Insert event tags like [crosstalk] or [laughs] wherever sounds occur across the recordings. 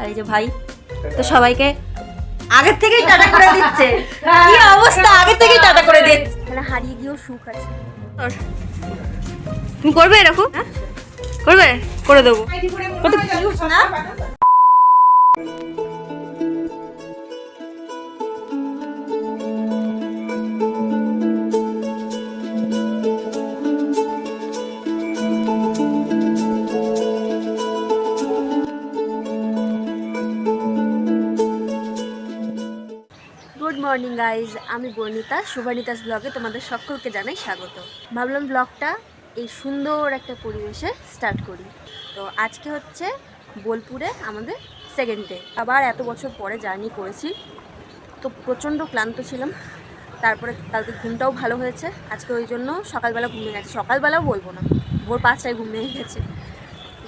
আর এই যে ভাই তো সবাইকে আগের থেকেই টাটা করে দিচ্ছে। কি অবস্থা? আগের থেকেই টাটা করে দিচ্ছে। মানে হারিয়ে গিয়েও সুখ আছে। তুমি করবে এরকম? করবে? করে দেবো। কত গাইজ আমি বর্ণিতা শুভানিতাস ব্লগে তোমাদের সকলকে জানাই স্বাগত। ভাবলাম ব্লগটা এই সুন্দর একটা পরিবেশে স্টার্ট করি। তো আজকে হচ্ছে বোলপুরে আমাদের সেকেন্ড ডে আবার এত বছর পরে জার্নি করেছি। তো প্রচণ্ড ক্লান্ত ছিলাম। তারপরে কালকে ঘুমটাও ভালো হয়েছে। আজকে ওই জন্য সকালবেলা ঘুমিয়ে গেছে। সকালবেলাও বলব না। ভোর পাঁচটায় ঘুমিয়ে গেছে।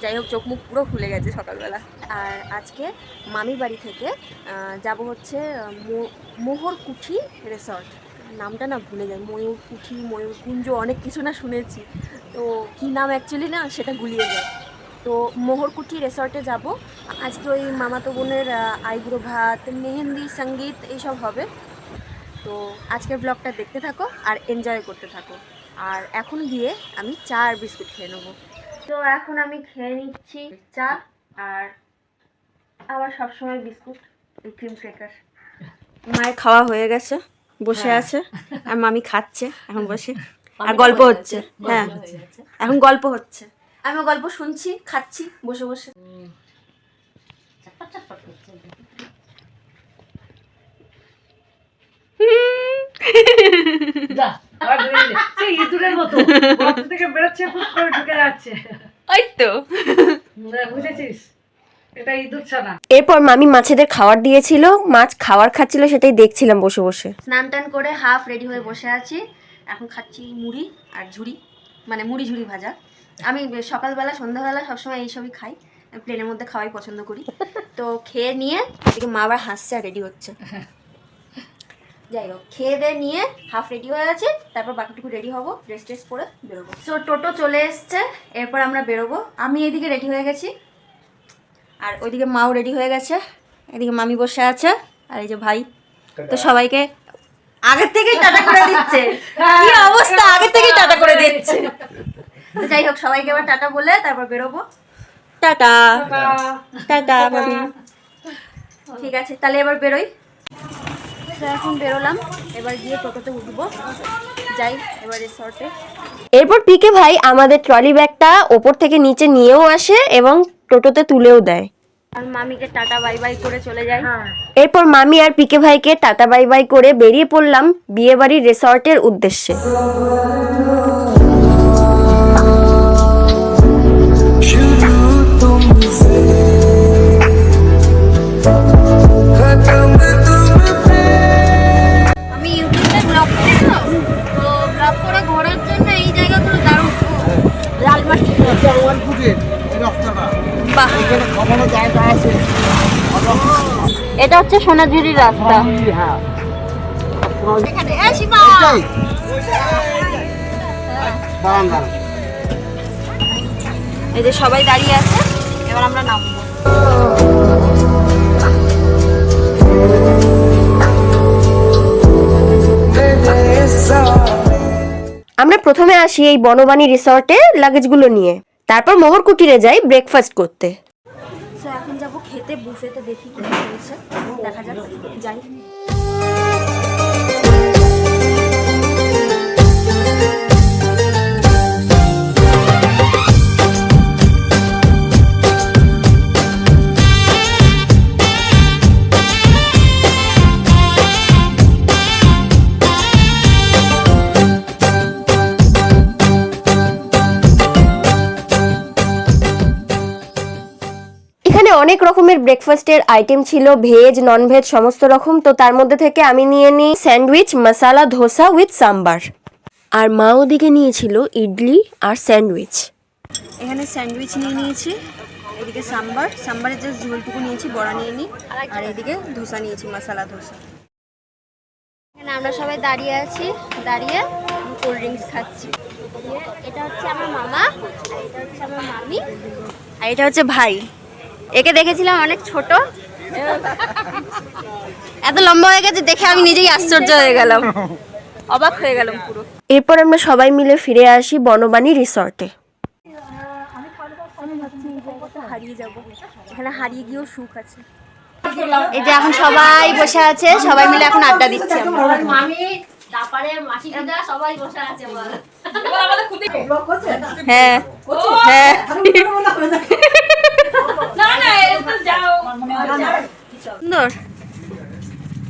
যাই হোক চোখ মুখ পুরো খুলে গেছে সকালবেলা। আর আজকে মামি বাড়ি থেকে যাব হচ্ছে আহ, মো- মোহরকুঠি রিসর্ট। নামটা না ভুলে যাই ময়ূরকুঠি ময়ূরকুঞ্জ অনেক কিছু না শুনেছি। তো কী নাম অ্যাকচুয়ালি না সেটা গুলিয়ে যায় তো মোহরকুঠি রিসর্টে যাব। আজকে ওই মামাতো বোনের আহ, আইবুড়ো ভাত মেহেন্দি সংগীত এইসব হবে। তো আজকের ব্লগটা দেখতে থাকো আর এনজয় করতে থাকো। আর এখন গিয়ে আমি চা আর বিস্কুট খেয়ে নেব। তো এখন আমি খেয়ে নিচ্ছি চা আর আবার সবসময় বিস্কুট এই ক্রিম ক্রেকার মায়ের খাওয়া হয়ে গেছে বসে আছে আর মামি খাচ্ছে এখন বসে। আর গল্প হচ্ছে হ্যাঁ। এখন গল্প হচ্ছে। আমি গল্প শুনছি খাচ্ছি বসে বসে। যা। সেই ইঁদুরের মতো। গর্ত থেকে বেরোচ্ছে ফুট করে ঢুকে যাচ্ছে। ওই তো। বুঝেছিস? এটা ইঁদুর ছানা। এরপর মামি মাছেদের খাবার দিয়েছিল মাছ খাবার খাচ্ছিল সেটাই দেখছিলাম বসে বসে। স্নান টান করে হাফ রেডি হয়ে বসে আছি। এখন খাচ্ছি মুড়ি আর ঝুড়ি মানে মুড়ি ঝুড়ি ভাজা। আমি সকালবেলা সন্ধ্যাবেলা সবসময় এইসবই খাই। প্লেনের মধ্যে খাওয়াই পছন্দ করি। তো খেয়ে নিয়ে এদিকে মা আবার হাসছে আর রেডি হচ্ছে। যাই হোক খেয়ে দিয়ে নিয়ে হাফ রেডি হয়ে আছে তারপর বাকিটুকু রেডি হব ড্রেস ট্রেস পরে বেরোবো। সো টোটো চলে এসছে এরপর আমরা বেরোবো। আমি এদিকে রেডি হয়ে গেছি আর ওইদিকে মাও রেডি হয়ে গেছে এদিকে মামি বসে আছে আর এই যে ভাই। তো সবাইকে আগের থেকেই টাটা করে দিচ্ছে। কি অবস্থা আগের থেকেই টাটা করে দিচ্ছে। তো যাই হোক সবাইকে এবার টাটা বলে তারপর বেরোবো। টাটা। টাটা। ঠিক আছে তাহলে এবার বেরোই। তো এখন বেরোলাম এবার গিয়ে টোটোতে উঠবো। যাই এবার রিসর্টে এরপর পিকে ভাই আমাদের ট্রলি ব্যাগটা ওপর থেকে নিচে নিয়েও আসে এবং টোটোতে তুলেও দেয়। আর মামিকে টাটা বাই বাই করে চলে যাই। এরপর মামি আর পিকে ভাইকে টাটা বাই বাই করে বেরিয়ে পড়লাম বিয়েবাড়ির রিসর্টের উদ্দেশ্যে। এটা হচ্ছে সোনাঝুরি রাস্তা এখানে এই যে সবাই দাঁড়িয়ে আছে এবার আমরা নামবো। আমরা প্রথমে আসি এই বনবাণী রিসর্টে লাগেজগুলো নিয়ে। তারপর মোহর কুটিরে যাই ব্রেকফাস্ট করতে। এখন যাব খেতে বুফেতে দেখি কি হয়েছে। দেখা যাক, যাই। অনেক রকমের ব্রেকফাস্টের আইটেম ছিল ভেজ নন ভেজ সমস্ত রকম। তো তার মধ্যে থেকে আমি নিয়ে নিই স্যান্ডউইচ মশালা ধোসা উইথ সাম্বার আর মা ওদিকে নিয়েছিল ইডলি আর স্যান্ডউইচ এখানে স্যান্ডউইচ নিয়ে নিয়েছি এদিকে সাম্বার সাম্বারের জাস্ট ঝোলটুকু নিয়েছি বড়া নিয়ে নিই আর এদিকে ধোসা নিয়েছি মশলা ধোসা। এখানে আমরা সবাই দাঁড়িয়ে আছি দাঁড়িয়ে কোল্ড ড্রিঙ্কস খাচ্ছি। এটা হচ্ছে আমার মামা আর এটা হচ্ছে আমার মামি। আর এটা হচ্ছে ভাই। একে দেখেছিলাম অনেক ছোট। এত লম্বা হয়ে গেছে দেখে আমি নিজেই আশ্চর্য হয়ে গেলাম। অবাক হয়ে গেলাম পুরো। এরপর আমরা সবাই মিলে ফিরে আসি বনবাণী রিসর্টে। হারিয়ে যাব এখানে হারিয়ে গিয়েও সুখ আছে। এই যে এখন সবাই বসে আছে সবাই মিলে এখন আড্ডা দিচ্ছে। আমরা। হ্যাঁ। [laughs] [laughs] হ্যাঁ সুন্দর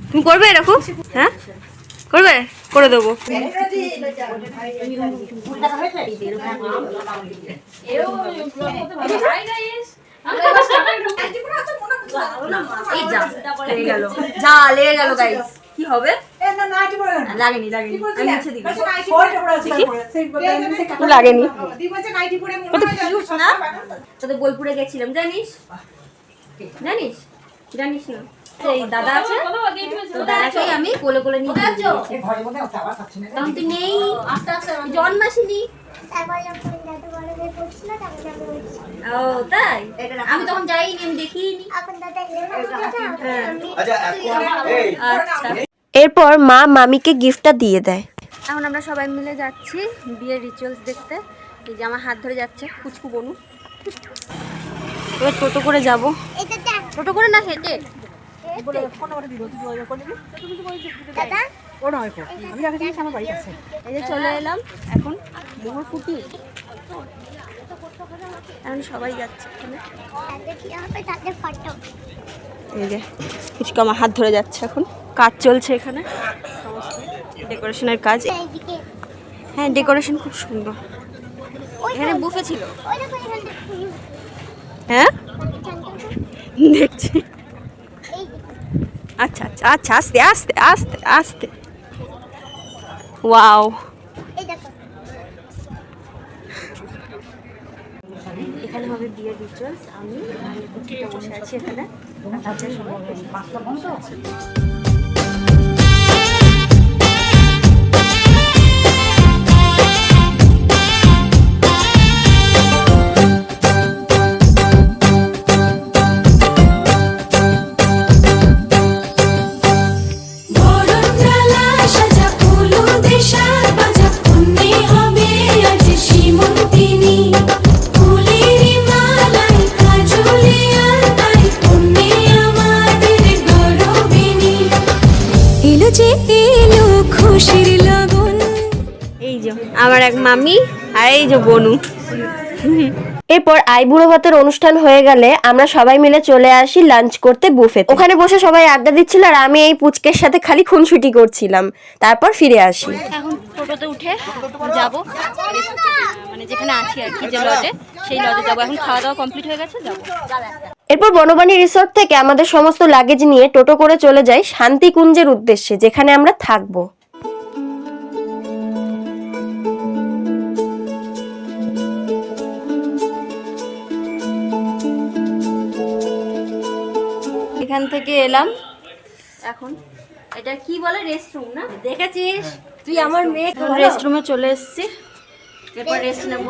তুমি করবে এরকম হ্যাঁ করবে করে দেবো লেগে গেল যা লেগে গেল গাইস কি হবে লাগেনি লাগেনি। আমি মুছে দিবি। লাগেনি। কত কিউট না? তোদের বোলপুরে গেছিলাম জানিস? জানিস? জানিস না? এই দাদা আছে? দাদাকেই আমি কোলে কোলে নিয়ে তখন তুই নেই। জন্মাসিনি। ও তাই? আমি তখন যাইনি আমি দেখিনি। হ্যাঁ। আমি আচ্ছা এখন এই আচ্ছা। এরপর মা মামিকে গিফটটা দিয়ে দেয়। এখন আমরা সবাই মিলে যাচ্ছি বিয়ের রিচুয়ালস দেখতে। এই যে আমার হাত ধরে যাচ্ছে কুচকু বনু। এবার টোটো করে যাব। টোটো করে না হেঁটে? দাদা এই যে চলে এলাম। এখন মোহর কুটি এখন সবাই যাচ্ছে এই যে কুচকু আমার হাত ধরে যাচ্ছে এখন। কাজ চলছে এখানে। ডেকোরেশনের কাজ। হ্যাঁ ডেকোরেশন খুব সুন্দর। এখানে বুফে ছিল। হ্যাঁ? দেখছি। আচ্ছা আচ্ছা আচ্ছা আস্তে আস্তে আস্তে আস্তে। ওয়াও। এখানে হবে বিয়ের রিচুয়ালস আমি বসে আছি এখানে। এলো খুশির লগন। এই যে আমার এক মামি আর এই যে বনু। এরপর আইবুড়ো ভাতের অনুষ্ঠান হয়ে গেলে আমরা সবাই মিলে চলে আসি লাঞ্চ করতে বুফে ওখানে বসে সবাই আড্ডা দিচ্ছিল আর আমি এই পুচকের সাথে খালি খুনসুটি করছিলাম। তারপর ফিরে আসি। এখন টোটোতে উঠে যাব। মানে যেখানে আছি আর কি যে লজে সেই লজে যাব। এখন খাওয়া দাওয়া কমপ্লিট হয়ে গেছে যাব। এরপর বনবাণী রিসর্ট থেকে আমাদের সমস্ত লাগেজ নিয়ে টোটো করে চলে যাই শান্তিকুঞ্জের উদ্দেশ্যে যেখানে আমরা থাকব। এখান থেকে এলাম। এখন। এটা কি বলে? রেস্টরুম না? দেখেছিস? তুই আমার মেয়ে রেস্টরুমে চলে এসেছি এরপর রেস্ট নেব।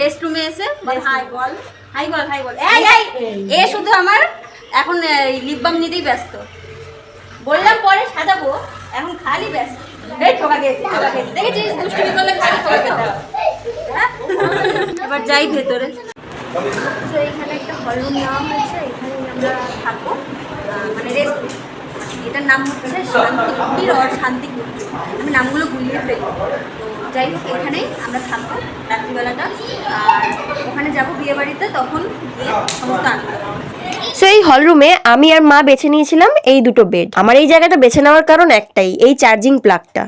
রেস্টরুমে এসে? হাই বল। হাই বল হাই বল। এই এই, এ শুধু আমার এখন লিপ বাম নিতেই ব্যস্ত। বললাম পরে সাজাবো, এখন খালি ব্যস্ত। দেখেছিস? করলে খালি খেতে। হ্যাঁ? যাই ভেতরে। তো একটা হয়েছে আমরা থাকব। মানে রেস্ট এটার নাম হচ্ছে শান্তি কুটির শান্তি কুটির আমি নামগুলো গুলিয়ে ফেলি। তো যাই হোক এখানেই আমরা থাকব রাত্রিবেলাটা। আর ওখানে যাব বিয়ে বাড়িতে, তখন গিয়ে সমস্ত সো এই হলরুমে আমি আর মা বেছে নিয়েছিলাম এই দুটো বেড আমার এই জায়গাটা বেছে নেওয়ার কারণ একটাই, এই চার্জিং প্লাগটা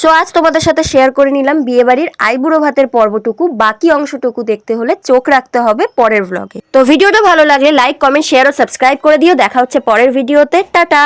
সো আজ তোমাদের সাথে শেয়ার করে নিলাম বিয়েবাড়ির আইবুড়ো ভাতের পর্বটুকু। বাকি অংশটুকু দেখতে হলে চোখ রাখতে হবে পরের ব্লগে তো ভিডিওটা ভালো লাগলে লাইক কমেন্ট শেয়ার ও সাবস্ক্রাইব করে দিও। দেখা হচ্ছে পরের ভিডিওতে টাটা!